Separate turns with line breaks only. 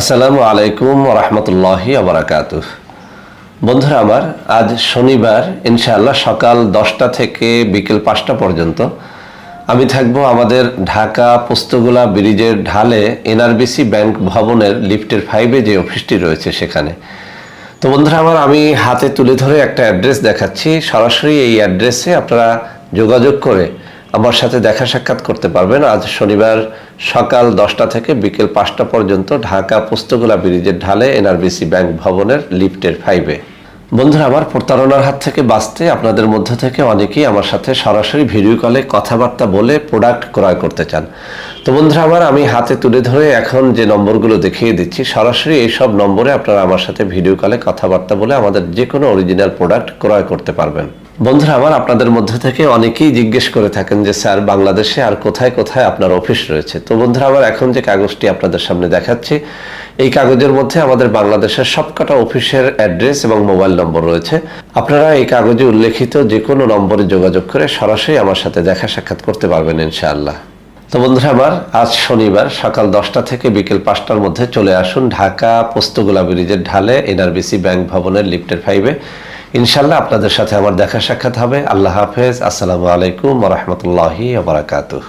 আসসালামু আলাইকুম রহমতুল্লাহি আবরাকাত বন্ধুরা আমার, আজ শনিবার, ইনশাআল্লাহ সকাল দশটা থেকে বিকেল পাঁচটা পর্যন্ত আমি থাকব আমাদের ঢাকা পোস্তগোলা ব্রিজের ঢালে এনআরবিসি ব্যাংক ভবনের লিফটের ফাইভে যে অফিসটি রয়েছে সেখানে। তো বন্ধুরা আমার, আমি হাতে তুলে ধরে একটা অ্যাড্রেস দেখাচ্ছি। সরাসরি এই অ্যাড্রেসে আপনারা যোগাযোগ করে আমার সাথে দেখা সাক্ষাৎ করতে পারবেন। আজ শনিবার সকাল দশটা থেকে বিকেল পাঁচটা পর্যন্ত ঢাকা পুস্তকলা ব্রিজের ঢালে এনআরবিসি ব্যাংক ভবনের লিফটের ফাইভে। বন্ধুরা, আমার প্রতারণার হাত থেকে বাঁচতে আপনাদের মধ্য থেকে অনেকেই আমার সাথে সরাসরি ভিডিও কলে কথাবার্তা বলে প্রোডাক্ট ক্রয় করতে চান। তো বন্ধুরা, আমার আমি হাতে তুলে ধরে এখন যে নম্বরগুলো দেখিয়ে দিচ্ছি, সরাসরি এই সব নম্বরে আপনারা আমার সাথে ভিডিও কলে কথাবার্তা বলে আমাদের যে কোনো অরিজিনাল প্রোডাক্ট ক্রয় করতে পারবেন। বন্ধুরা, আমার আপনাদের মধ্যে থেকে অনেকেই জিজ্ঞেস করে থাকেন যে, স্যার, বাংলাদেশে আর কোথায় কোথায় আপনার অফিস রয়েছে? তো বন্ধুরা, আমার এখন যে কাগজটি আপনাদের সামনে দেখাচ্ছি, এই কাগজের মধ্যে আমাদের বাংলাদেশের সবকটা অফিসের অ্যাড্রেস এবং মোবাইল নম্বর রয়েছে। আপনারা এই কাগজে উল্লেখিত যে কোনো নম্বরে যোগাযোগ করে সরাসরি আমার সাথে দেখা সাক্ষাৎ করতে পারবেন, ইনশাআল্লাহ। তো বন্ধুরা, আমার আজ শনিবার সকাল দশটা থেকে বিকেল পাঁচটার মধ্যে চলে আসুন ঢাকা পোস্তগোলা ব্রিজের ঢালে এনআরবিসি ব্যাংক ভবনের লিফটের ফাইভে। ইনশাল্লাহ আপনাদের সাথে আমার দেখা সাক্ষাৎ হবে। আল্লাহ হাফেজ। আসসালামু আলাইকুম রহমতুল্লাহি বারাকাতুহ।